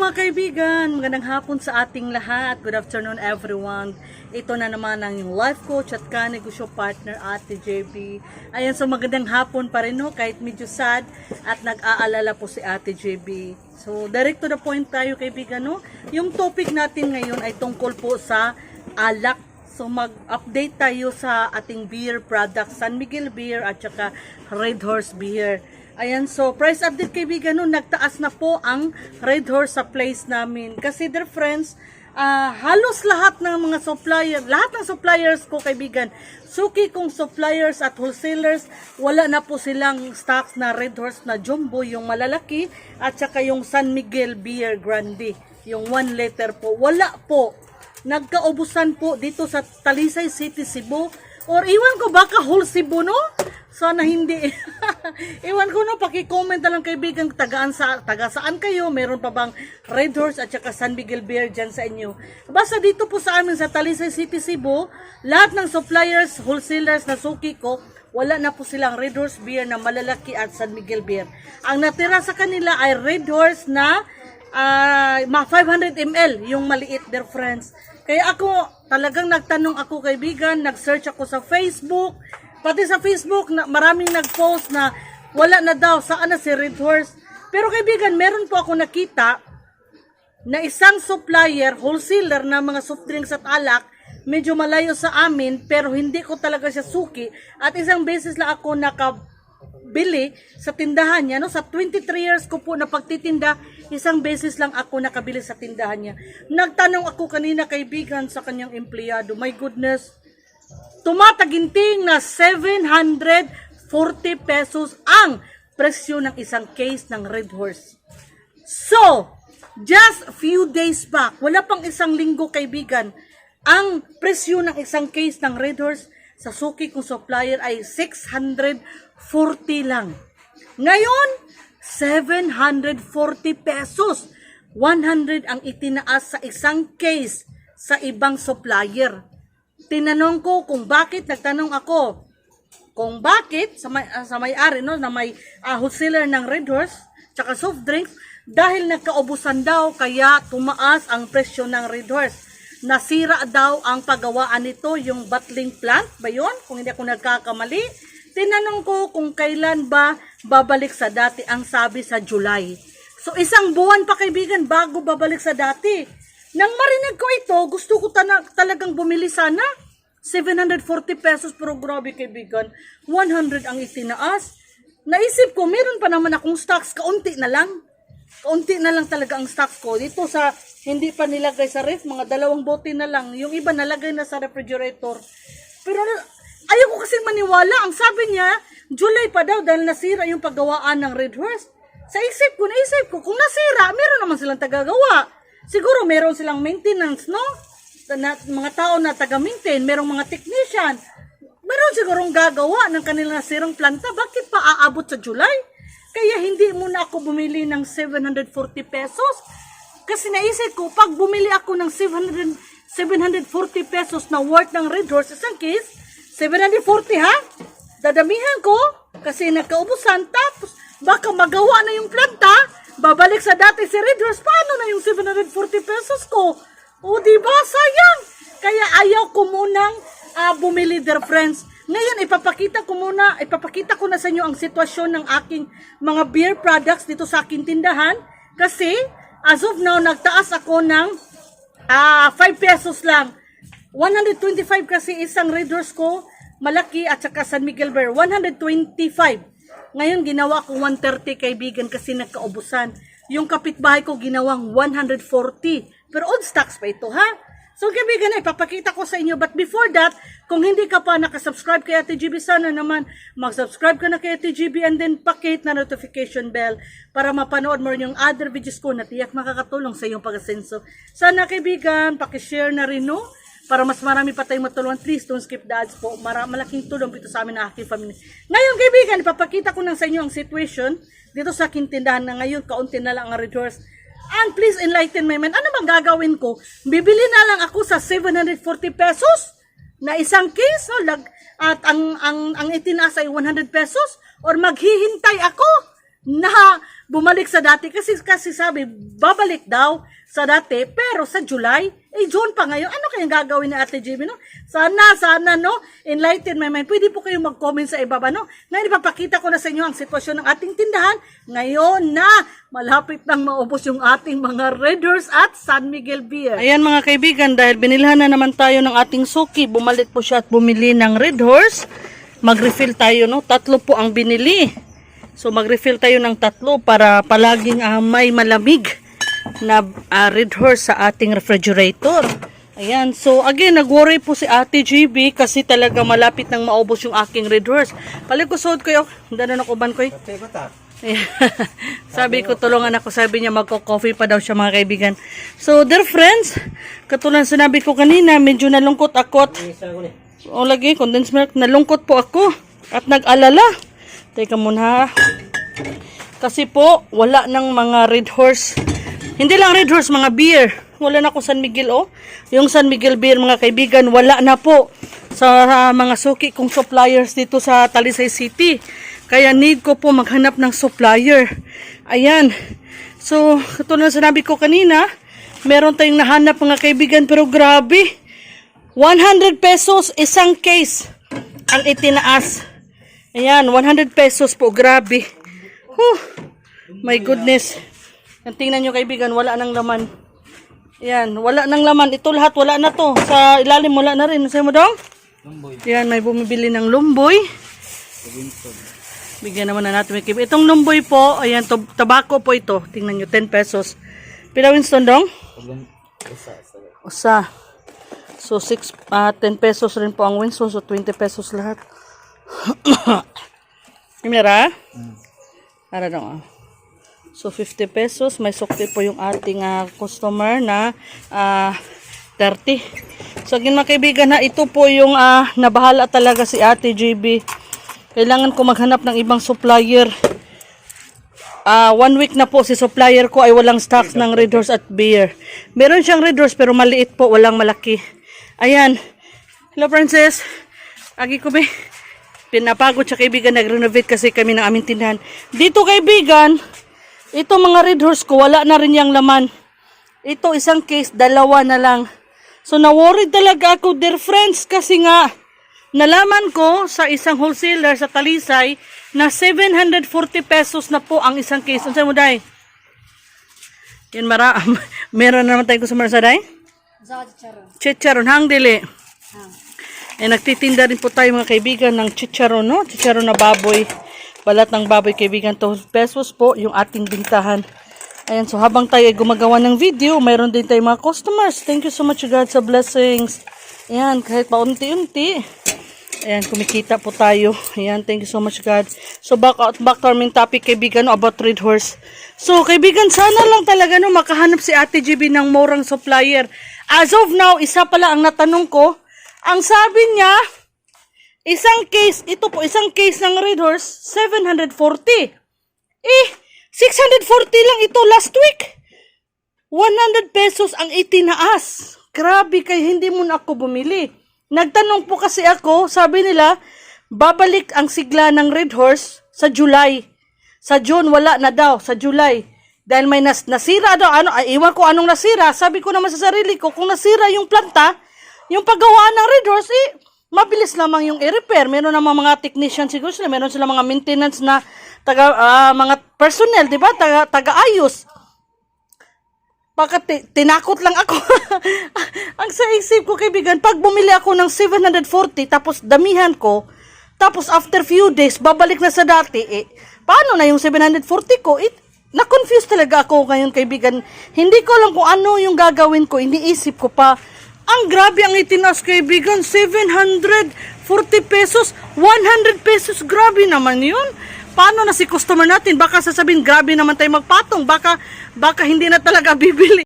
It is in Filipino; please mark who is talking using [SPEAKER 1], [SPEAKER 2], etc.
[SPEAKER 1] mga kaibigan, magandang hapon sa ating lahat. Good afternoon everyone. Ito na naman ang life coach at kanegosyo partner Ate JB. Ayan, so magandang hapon pa rin no, kahit medyo sad at nag-aalala po si Ate JB. So direct to the point tayo kaibigan no. Yung topic natin ngayon ay tungkol po sa alak So mag-update tayo sa ating beer products, San Miguel Beer at saka Red Horse Beer. Ayan, so price update kaibigan, no, nagtaas na po ang Red Horse sa place namin. Kasi dear friends, ah, halos lahat ng mga supplier, lahat ng suppliers ko kaibigan, suki kong suppliers at wholesalers, wala na po silang stocks na Red Horse na jumbo, yung malalaki, at saka yung San Miguel Beer Grande, yung 1 liter po. Wala po nagkaubusan po dito sa Talisay City, Cebu. Or iwan ko baka whole Cebu, no? Sana hindi. iwan ko no, paki-comment na lang kaibigan, tagaan sa, taga saan kayo? Meron pa bang Red Horse at saka San Miguel Beer dyan sa inyo? Basta dito po sa amin sa Talisay City, Cebu, lahat ng suppliers, wholesalers na suki ko, wala na po silang Red Horse Beer na malalaki at San Miguel Beer. Ang natira sa kanila ay Red Horse na ma 500 ml yung maliit dear friends. Kaya ako talagang nagtanong ako kaibigan, nag-search ako sa Facebook, pati sa Facebook na maraming nag-post na wala na daw saan na si Red Horse. Pero kaibigan, meron po ako nakita na isang supplier, wholesaler na mga soft drinks at alak, medyo malayo sa amin pero hindi ko talaga siya suki. At isang beses lang ako nakabili sa tindahan niya no? Sa 23 years ko po na pagtitinda isang beses lang ako nakabili sa tindahan niya. Nagtanong ako kanina kaibigan sa kanyang empleyado my goodness tumataginting na 740 pesos ang presyo ng isang case ng Red Horse So, just few days back, wala pang isang linggo kaibigan, ang presyo ng isang case ng Red Horse sa suki kong supplier ay 640 lang. Ngayon, 740 pesos. 100 ang itinaas sa isang case sa ibang supplier. Tinanong ko kung bakit, nagtanong ako, kung bakit sa may ah, sa may-ari no na may ah, wholesaler ng Red Horse tsaka soft drinks dahil nagkaubusan daw kaya tumaas ang presyo ng Red Horse. Nasira daw ang paggawaan nito yung bottling plant ba yun? Kung hindi ako nagkakamali. Tinanong ko kung kailan ba babalik sa dati ang sabi sa July. So isang buwan pa kaibigan bago babalik sa dati. Nang marinig ko ito, gusto ko tana- talagang bumili sana. 740 pesos pero grabe kaibigan. 100 ang itinaas. Naisip ko, meron pa naman akong stocks, kaunti na lang. Kaunti na lang talaga ang stocks ko. Dito sa, hindi pa nilagay sa ref, mga dalawang bote na lang. Yung iba nalagay na sa refrigerator. Pero ayaw ko kasing maniwala. Ang sabi niya, July pa daw dahil nasira yung paggawaan ng Red Horse. Sa isip ko, naisip ko, kung nasira, meron naman silang tagagawa. Siguro meron silang maintenance, no? Na, mga tao na taga-maintain, merong mga technician. Meron sigurong gagawa ng kanilang nasirang planta. Bakit pa aabot sa July? Kaya hindi muna ako bumili ng 740 pesos. Kasi naisip ko, pag bumili ako ng 700, 740 pesos na worth ng Red Horse, isang case, 740 ha? Dadamihan ko kasi nagkaubusan tapos baka magawa na yung planta, babalik sa dati si Red Horse, paano na yung 740 pesos ko? O di ba sayang? Kaya ayaw ko munang ah, bumili dear friends. Ngayon ipapakita ko muna, ipapakita ko na sa inyo ang sitwasyon ng aking mga beer products dito sa aking tindahan kasi as of now nagtaas ako ng ah 5 pesos lang. 125 kasi isang Red Horse ko, malaki at saka San Miguel Bear, 125. Ngayon ginawa ko 130 kaibigan kasi nagkaubusan. Yung kapitbahay ko ginawang 140. Pero old stocks pa ito ha. So kaibigan, ipapakita ko sa inyo. But before that, kung hindi ka pa nakasubscribe kay Ate GB, sana naman mag-subscribe ka na kay Ate GB and then pakit na notification bell para mapanood mo yung other videos ko na tiyak makakatulong sa iyong pag-asenso. Sana kaibigan, pakishare na rin no? Para mas marami pa tayong matulungan. Please don't skip the ads po. Mara malaking tulong po ito sa amin na aking family. Ngayon kaibigan, ipapakita ko lang sa inyo ang situation dito sa aking tindahan na ngayon kaunti na lang ang resource. And please enlighten my mind. Ano bang gagawin ko? Bibili na lang ako sa 740 pesos na isang case no? Lag, at ang ang ang itinaas ay 100 pesos or maghihintay ako na bumalik sa dati kasi kasi sabi babalik daw sa dati pero sa July eh June pa ngayon. Ano kayang gagawin ni Ate Jimmy no? Sana sana no? Enlighten my mind. Pwede po kayong mag-comment sa ibaba no? Ngayon ipapakita ko na sa inyo ang sitwasyon ng ating tindahan. Ngayon na malapit nang maubos yung ating mga Raiders at San Miguel Beer. Ayan mga kaibigan dahil binilhan na naman tayo ng ating suki bumalik po siya at bumili ng Red Horse. Mag-refill tayo no? Tatlo po ang binili. So mag-refill tayo ng tatlo para palaging ah, may malamig na ah, Red Horse sa ating refrigerator. Ayan. So again, nag-worry po si Ate GB kasi talaga malapit nang maubos yung aking Red Horse. Paligusod ko yung, dano na kuban ko eh. Sabi ko, tulungan ako. Sabi niya, magko-coffee pa daw siya mga kaibigan. So, dear friends, katulad sinabi ko kanina, medyo nalungkot ako. at- O lagi, condensed milk. Nalungkot po ako. At nag-alala. Teka muna ha. Kasi po, wala ng mga red horse. Hindi lang red horse, mga beer. Wala na ako San Miguel, oh. Yung San Miguel beer, mga kaibigan, wala na po sa ah, mga suki kong suppliers dito sa Talisay City. Kaya need ko po maghanap ng supplier. Ayan. So, katulad ng sinabi ko kanina, meron tayong nahanap mga kaibigan, pero grabe. 100 pesos isang case ang itinaas. Ayan, 100 pesos po. Grabe. Huh. My goodness. Yan, tingnan nyo kaibigan, wala nang laman. Ayan, wala nang laman. Ito lahat, wala na to. Sa ilalim, wala na rin. Sa'yo mo dong? Lumboy. Ayan, may bumibili ng lumboy. Bigyan naman na natin Itong lumboy po, ayan, tabako po ito. Tingnan nyo, 10 pesos. Pila Winston dong? Usa. So, 6, ah 10 pesos rin po ang Winston. So, 20 pesos lahat. Imira? Para dong, ah. So, 50 pesos. May sukli po yung ating ah, customer na ah 30. So, again mga kaibigan na ito po yung ah, nabahala talaga si Ate JB. Kailangan ko maghanap ng ibang supplier. Ah, one week na po si supplier ko ay walang stocks ng Red Horse at beer. Meron siyang Red Horse pero maliit po, walang malaki. Ayan. Hello, Princess. Agi ko ba? Pinapagod siya kaibigan, nag-renovate kasi kami ng aming tindahan. Dito kaibigan, ito mga Red Horse ko, wala na rin yung laman. Ito isang case, dalawa na lang. So na-worried talaga ako, dear friends, kasi nga, nalaman ko sa isang wholesaler sa Talisay na 740 pesos na po ang isang case. Ano mo, Day? Yan, mara. Meron na naman tayo customer sa Day? Chicharon, hang dili. Eh, nagtitinda rin po tayo mga kaibigan ng chicharon, no? Chicharon na baboy. Balat ng baboy, kaibigan. 2 pesos po yung ating bintahan. Ayan, so habang tayo ay gumagawa ng video, mayroon din tayong mga customers. Thank you so much God sa blessings. Ayan, kahit paunti-unti. Ayan, kumikita po tayo. Ayan, thank you so much God. So back, back to our main topic, kaibigan, no, about Red Horse. So, kaibigan, sana lang talaga no, makahanap si Ate GB ng morang supplier. As of now, isa pala ang natanong ko. Ang sabi niya, isang case, ito po, isang case ng Red Horse, 740. Eh, 640 lang ito last week. 100 pesos ang itinaas. Grabe kay hindi mo na ako bumili. Nagtanong po kasi ako, sabi nila, babalik ang sigla ng Red Horse sa July. Sa June wala na daw, sa July. Dahil may nas nasira daw, ano, ay, iwan ko anong nasira. Sabi ko naman sa sarili ko, kung nasira yung planta, yung paggawa ng Red Horse, eh, mabilis lamang yung i-repair. Meron namang mga technician siguro sila, meron sila mga maintenance na taga, ah, mga personnel, di ba? Taga, taga-ayos. Baka ti- tinakot lang ako. Ang sa isip ko, kaibigan, pag bumili ako ng 740, tapos damihan ko, tapos after few days, babalik na sa dati, eh, paano na yung 740 ko? It, na-confuse talaga ako ngayon, kaibigan. Hindi ko alam kung ano yung gagawin ko, iniisip ko pa. Ang grabe ang itinas, kaibigan, 740 pesos, 100 pesos, grabe naman yun. Paano na si customer natin? Baka sasabihin, grabe naman tayo magpatong. Baka, baka hindi na talaga bibili.